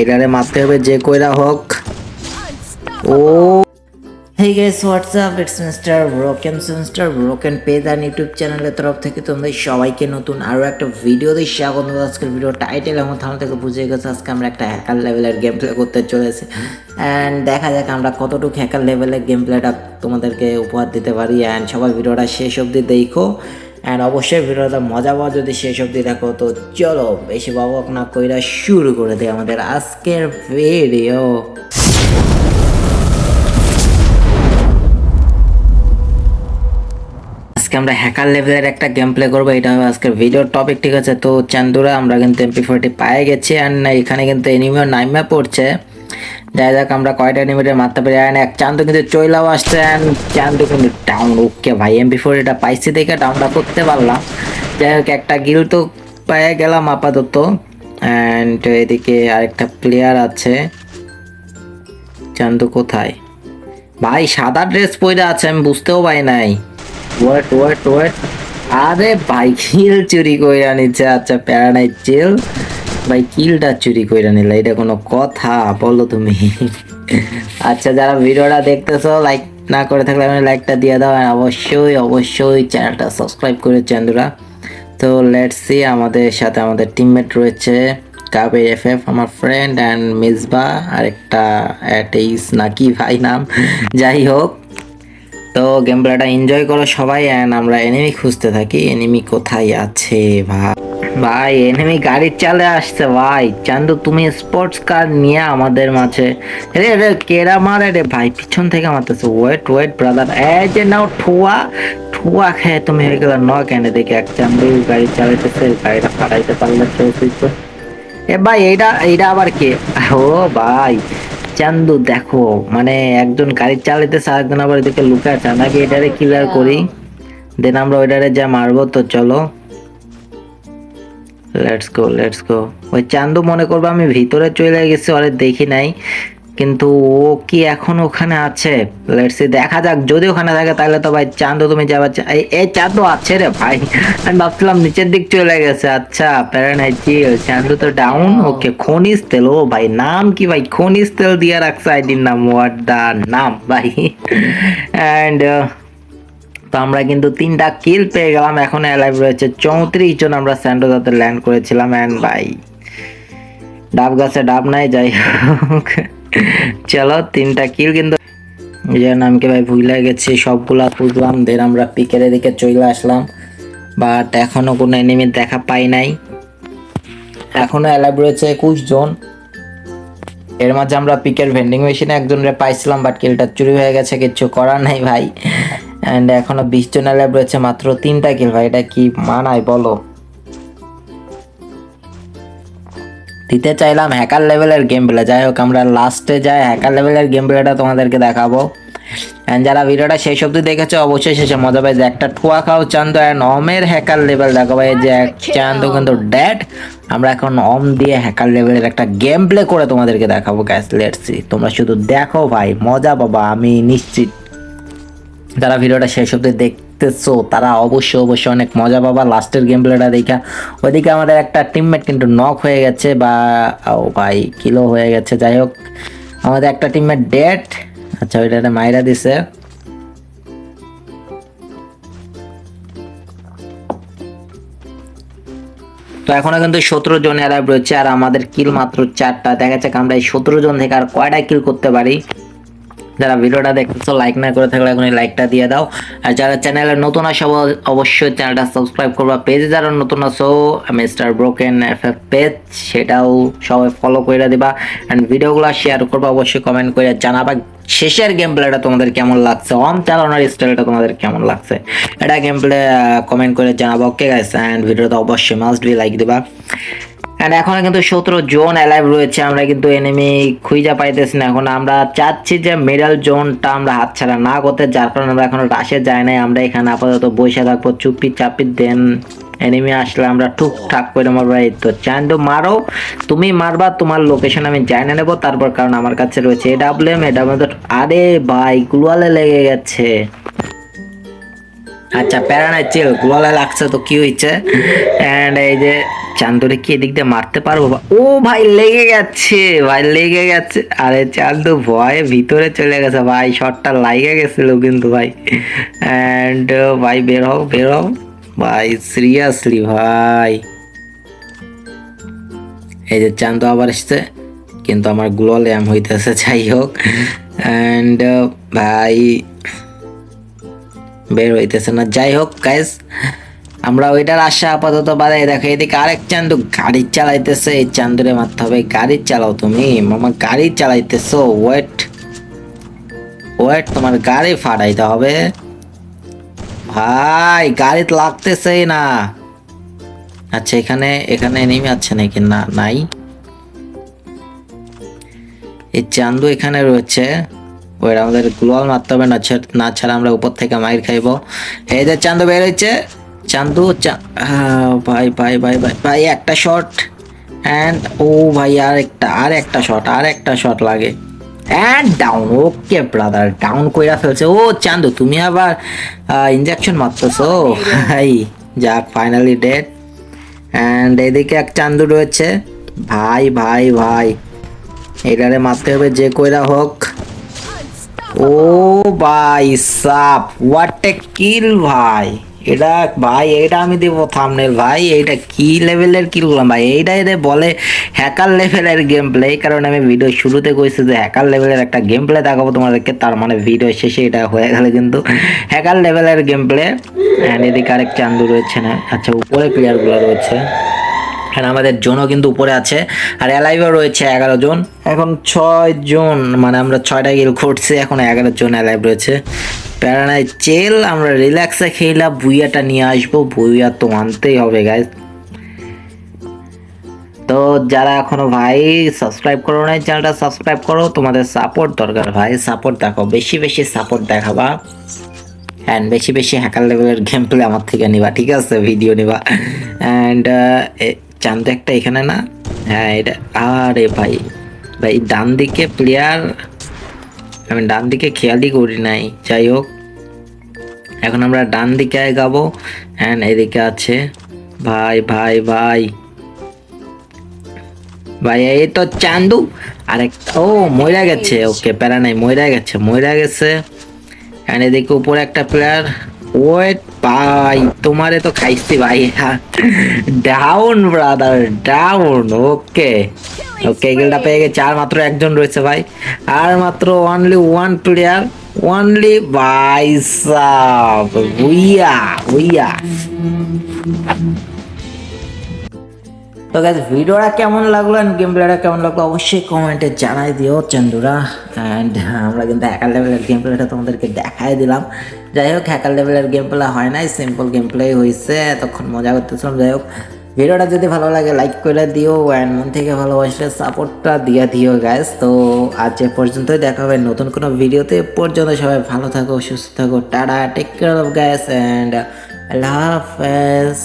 এটারে মারতে হবে যে কইরা হোক। ও। Hey guys WhatsApp it's mister broken mister broken page R YouTube চ্যানেলের তরফ থেকে তোমাদের সবাইকে নতুন আরও একটা ভিডিও দিয়ে স্বাগত। আজকের ভিডিও টাইটেল এবং থাম থেকে বুঝে গেছে, আজকে আমরা একটা হ্যাকার লেভেলের গেম প্লে করতে চলেছি। অ্যান্ড দেখা যাক আমরা কতটুকু হ্যাকার লেভেলের গেম প্লেটা তোমাদেরকে উপহার দিতে পারি। অ্যান্ড সবাই ভিডিওটা শেষ অবধি দেখো। অ্যান্ড অবশ্যই ভিডিওটা মজা পাওয়া যদি শেষ অবধি দেখো, তো চলো বেশি বাবক না কইরা শুরু করে দিই আমাদের আজকের ভিডিও আজকে আমরা হ্যাকার লেভেলের একটা গেম প্লে করব, এটা আজকের ভিডিওর টপিক ঠিক আছে? তো, চান্দুরা, আমরা কিন্তু এমপি ফোরটি পায়ে গেছি অ্যান্ড এখানে কিন্তু এনিমিও নাইমা পড়ছে। যাই যাক, আমরা কয়টা এনিমিটে মারতে পারি এক কিন্তু চইলাও আসছে অ্যান্ড কিন্তু ওকে ভাই এটা করতে পারলাম। যাই হোক, একটা গিল তো পেয়ে গেলাম আপাতত। অ্যান্ড এদিকে আরেকটা প্লেয়ার আছে। চান্দু কোথায়? ভাই, সাদা ড্রেস পরে আছে, আমি বুঝতেও পাই নাই। ওয়েট ওয়েট ওয়েট আরে ভাই কিল চুরি কইরা নিচ্ছে আচ্ছা প্যারানাইট চিল ভাই, কিলটা চুরি কইরা নিলে, এটা কোনো কথা, বলো তুমি। আচ্ছা যারা ভিডিওটা দেখতেছো লাইক না করে থাকলে আমি লাইকটা দিয়ে দাও, আর অবশ্যই অবশ্যই চ্যানেলটা সাবস্ক্রাইব করে চান্দুরা তো লেটস সি আমাদের সাথে আমাদের টিমমেট রয়েছে কাবে এফ এফ আমার ফ্রেন্ড অ্যান্ড মিসবা, আরেকটা অ্যাটেইস নাকি ভাই নাম। যাই হোক, তো গেম প্লেটা এনজয় করো সবাই অ্যান্ড আমরা এনিমি খুঁজতে থাকি এনিমি কোথায় আছে ভাই? ভাই এনিমি গাড়ির চালে আসছে ভাই। চান্দু তুমি স্পোর্টস কার নিয়ে আমাদের মাঝে। রে রে কেরা মারে রে ভাই? পিছন থেকে মারতেছে। ওয়েট ওয়েট ব্রাদার এই যে নাও ঠুয়া। ঠুয়া খেয়ে তুমি হয়ে গেল ন কেন দেখে এক চান্দু গাড়ি চালাইতেছে গাড়িটা ফাটাইতে পারলে তো তো। এ ভাই এইটা এইটা আবার কে? ও ভাই চান্দু দেখো মানে একজন গাড়ি চালাইতেছে আরেকজন আবার এদিকে লুকে আছে। নাকি এটারে ক্লিয়ার করি? দেন আমরা ওইটারে যা মারবো তো চলো। লেটস গো লেটস গো ওই চান্দু মনে করব আমি ভিতরে চলে গেছি আরে দেখি নাই। কিন্তু ও কি এখন ওখানে আছে? লেটস সি দেখা যাক যদি ওখানে থাকে তাহলে তো ভাই চান্দু তুমি যাবার এই এই চান্দু আছে রে ভাই। আমি ভাবছিলাম নিচের দিক চলে গেছে। আচ্ছা প্যারানাইচিল চান্দু তো ডাউন ওকে খনিজ তেল ও ভাই নাম কি ভাই? খনিজ তেল দিয়ে রাখছে আইডির নাম হোয়াট দা নাম ভাই। অ্যান্ড তো আমরা কিন্তু তিনটা কিল পেয়ে গেলাম। এখন অ্যালাইভ রয়েছে চৌত্রিশ জন। আমরা স্যান্ডো স্যান্ডোজাতে ল্যান্ড করেছিলাম অ্যান্ড ভাই ডাব গাছে ডাব নাই, যাই হোক। চলো, তিনটা কিল কিন্তু যে নামকে ভাই ভুলে গেছি, সবগুলা খুঁজলাম দেন আমরা পিকের দিকে চলে আসলাম। বাট এখনও কোনো এনিমি দেখা পাই নাই। এখনও অ্যালাইভ রয়েছে একুশ জন। এর মাঝে আমরা পিকের ভেন্ডিং মেশিনে একজনরে পাইছিলাম বাট কিলটা চুরি হয়ে গেছে কিচ্ছু করার নাই ভাই। অ্যান্ড এখনও বিশ জন ল্যাব রয়েছে, মাত্র তিনটা কিল ভাই, এটা কি মানায় বলো? দিতে চাইলাম হ্যাকার লেভেলের গেম প্লে যাই হোক, আমরা লাস্টে যাই হ্যাকার লেভেলের গেম প্লেটা তোমাদেরকে দেখাবো। অ্যান্ড যারা ভিডিওটা শেষ অবধি দেখেছ, অবশ্যই শেষে মজা পাই যে একটা ঠুয়া খাও চান্দ অ্যান্ড অমের হ্যাকার লেভেল দেখো ভাই, যে এক চান্দ কিন্তু ড্যাড আমরা এখন অম দিয়ে হ্যাকার লেভেলের একটা গেম প্লে করে তোমাদেরকে দেখাবো গ্যাস লেটসি তোমরা শুধু দেখো ভাই, মজা বাবা আমি নিশ্চিত। যারা ভিডিওটা শেষ অব্দি দেখতেছো, তারা অবশ্যই অবশ্যই অনেক মজা পাবা। লাস্টের গেম প্লেটা দেখা। ওইদিকে আমাদের একটা টিমমেট কিন্তু নক হয়ে গেছে বা, ও ভাই কিলো হয়ে গেছে। যাই হোক, আমাদের একটা টিমমেট ডেট আচ্ছা ওইটা মাইরা দিছে। তো এখনও কিন্তু সতেরো জন অ্যালাইভ রয়েছে, আর আমাদের কিল মাত্র চারটা। দেখা যাক আমরা এই সতেরো জন থেকে আর কয়টা কিল করতে পারি। যারা ভিডিওটা দেখতেছো লাইক না করে থাকলে এখন লাইকটা দিয়ে দাও। আর যারা চ্যানেলে নতুন আসো অবশ্যই চ্যানেলটা সাবস্ক্রাইব করবা। পেজে যারা নতুন আসো mister broken F F page সেটাও সবাই ফলো করে দিবা। অ্যান্ড ভিডিওগুলো শেয়ার করবা, অবশ্যই কমেন্ট করে জানাবা। শেষের গেম প্লেটা তোমাদের কেমন লাগছে? অম চালানোর স্টাইলটা তোমাদের কেমন লাগছে? এটা গেম প্লে কমেন্ট করে জানাবা ওকে গাইস অ্যান্ড ভিডিওটা অবশ্যই মাস্ট বি লাইক দিবা। এন্ড এখন কিন্তু সতেরো জোন অ্যালাইভ রয়েছে, আমরা কিন্তু এনিমি খুঁজা পাইতেছি না। এখন আমরা চাচ্ছি যে মিডল জোনটা আমরা হাতছাড়া না করতে, যার কারণে আমরা এখন রাশে যাই নাই। আমরা এখানে আপাতত বসে থাকব, চুপি চাপি দেন এনিমি আসলে আমরা টুকটাক করে মারবো। এই তো, চান্দু মারো, তুমি মারবা, তোমার লোকেশন আমি জানে নেব, তারপর কারণ আমার কাছে রয়েছে এ ডাব্লিউ এম আমাদের আরে ভাই গ্লুয়ালে লেগে গেছে। আচ্ছা প্যারা নাই চিল গোলা লাগছে তো কি হয়েছে অ্যান্ড এই যে চান্দুরে কি এদিক দিয়ে মারতে পারব? ও ভাই, লেগে গেছে, ভাই, লেগে গেছে। আরে চান্দু ভয়ে ভিতরে চলে গেছে, ভাই, শটটা লাইগে গেছিল কিন্তু, ভাই। অ্যান্ড ভাই, বের হও বের হও। ভাই সিরিয়াসলি ভাই। এই যে চান্দু আবার এসছে, কিন্তু আমার গ্লো ল্যাম হইতেছে, যাই হোক। অ্যান্ড ভাই বের হইতেছে না। যাই হোক গাইস আমরা ওইটার আশা আপাতত বাদে দেখো এদিকে আরেক চান্দু গাড়ি চালাইতেছে, এই চান্দুরে মারতে হবে। গাড়ি চালাও তুমি, মামা, গাড়ি চালাইতেছো। ওয়েট ওয়েট তোমার গাড়ি ফাটাইতে হবে। ভাই, গাড়ি লাগতেছেই না। আচ্ছা এখানে এখানে নেমে আছে নাকি? না, নাই। এই চান্দু এখানে রয়েছে। ওই আমাদের গ্লোয়াল মারতে হবে, না না ছাড়া আমরা উপর থেকে মাইর খাইব। এই যে চান্দু বের হয়েছে চান্দু ভাই ভাই ভাই ভাই ভাই, একটা শট অ্যান্ড ও ভাই আর একটা আর একটা শট আর একটা শট লাগে। And down okay brother down কইরা ফেলছে। ও, চান্দু, তুমি আবার ইঞ্জেকশন মারতেছো? ভাই যাক ফাইনালি ডেড অ্যান্ড এদিকে এক চান্দু রয়েছে। ভাই ভাই ভাই, এটারে মারতে হবে যে কইরা হোক। ও ভাই সাপ হোয়াট এ কিল ভাই। এটা ভাই, এটা আমি দেবো থামনেল ভাই এইটা কি লেভেলের কিল করলাম ভাই? এইটা এদের বলে হ্যাকার লেভেলের গেম প্লে এই কারণে আমি ভিডিও শুরুতে কইছি যে হ্যাকার লেভেলের একটা গেম প্লে দেখাবো তোমাদেরকে, তার মানে ভিডিও শেষে এটা হয়ে গেলে কিন্তু হ্যাকার লেভেলের গেম প্লে এদিকে আরেক চান্দু রয়েছে না আচ্ছা উপরে প্লেয়ারগুলো রয়েছে। এখানে আমাদের জোনও কিন্তু উপরে আছে। আর অ্যালাইভও রয়েছে এগারো জন। এখন ছয় জন মানে আমরা ছয়টা গিল করছি, এখন এগারো জন অ্যালাইভ রয়েছে। প্যারানায় চেল আমরা রিল্যাক্সে খেলা বুইয়াটা নিয়ে আসব বুইয়া তো আনতেই হবে গাইজ তো যারা এখনও ভাই সাবস্ক্রাইব করো নাই, চ্যানেলটা সাবস্ক্রাইব করো, তোমাদের সাপোর্ট দরকার, ভাই। সাপোর্ট দেখো বেশি বেশি সাপোর্ট দেখাবা। অ্যান্ড বেশি বেশি হ্যাকার লেভেলের গেম প্লে আমার থেকে নিবা, ঠিক আছে? ভিডিও নিবা। অ্যান্ড চান্দু একটা এখানে না? হ্যাঁ এটা আরে ভাই। ভাই, ডান দিকে প্লেয়ার আমি ডান দিকে খেয়ালই করি নাই। যাই হোক, এখন আমরা ডান দিকে গাবো অ্যান্ড এদিকে আছে। ভাই ভাই ভাই। ভাই, এই তো চান্দু। আরেকটা, ও, মইরা গেছে। ওকে, প্যারা নাই, মইরা গেছে মইরা গেছে। এন্ড এদিকে উপরে একটা প্লেয়ার ওয়েট ভাই, তোমারে তো খাইছি ভাই down brother down okay okay গেলটা পেয়ে গেছে। আর মাত্র একজন রয়েছে ভাই। আর মাত্র অনলি ওয়ান প্লেয়ার অনলি ভাই সাব উইয়া উইয়া তো গাইজ ভিডিওটা কেমন লাগল অ্যান্ড গেম প্লেটা কেমন লাগল অবশ্যই কমেন্টে জানাই দিও চন্দুরা। অ্যান্ড আমরা কিন্তু হ্যাকার লেভেলের গেম প্লেটা তোমাদেরকে দেখাই দিলাম। যাই হোক হ্যাকার লেভেলের গেম প্লে হয় নাই সিম্পল গেম প্লে হয়েছে এতক্ষণ মজা করতেছিলাম। যাই হোক, ভিডিওটা যদি ভালো লাগে লাইক করে দিও অ্যান্ড মন থেকে ভালোবাসলে সাপোর্টটা দিয়ে দিও গ্যাস তো আজ এ পর্যন্তই, দেখা হবে নতুন কোনো ভিডিওতে। পর্যন্ত সবাই ভালো থাকো, সুস্থ থাকো, tata take care of gas and আল্লাহ হাফেজ।